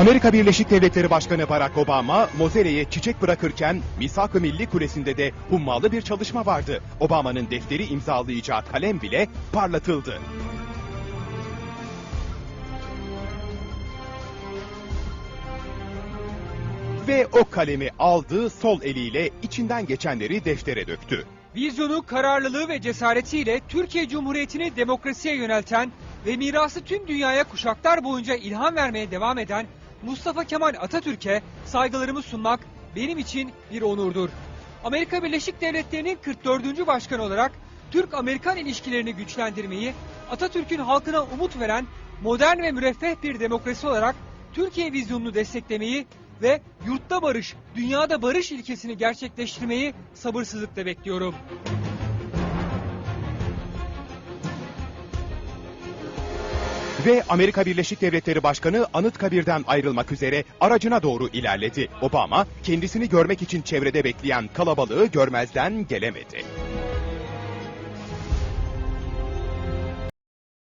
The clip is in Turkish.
Amerika Birleşik Devletleri Başkanı Barack Obama, Mozelle'ye çiçek bırakırken Misak-ı Milli Kulesi'nde de hummalı bir çalışma vardı. Obama'nın defteri imzalayacağı kalem bile parlatıldı. Ve o kalemi aldı, sol eliyle içinden geçenleri deftere döktü. Vizyonu, kararlılığı ve cesaretiyle Türkiye Cumhuriyeti'ni demokrasiye yönelten ve mirası tüm dünyaya kuşaklar boyunca ilham vermeye devam eden Mustafa Kemal Atatürk'e saygılarımı sunmak benim için bir onurdur. Amerika Birleşik Devletleri'nin 44. başkanı olarak Türk-Amerikan ilişkilerini güçlendirmeyi, Atatürk'ün halkına umut veren modern ve müreffeh bir demokrasi olarak Türkiye vizyonunu desteklemeyi ve yurtta barış, dünyada barış ilkesini gerçekleştirmeyi sabırsızlıkla bekliyorum. Ve Amerika Birleşik Devletleri Başkanı Anıtkabir'den ayrılmak üzere aracına doğru ilerledi. Obama kendisini görmek için çevrede bekleyen kalabalığı görmezden gelemedi.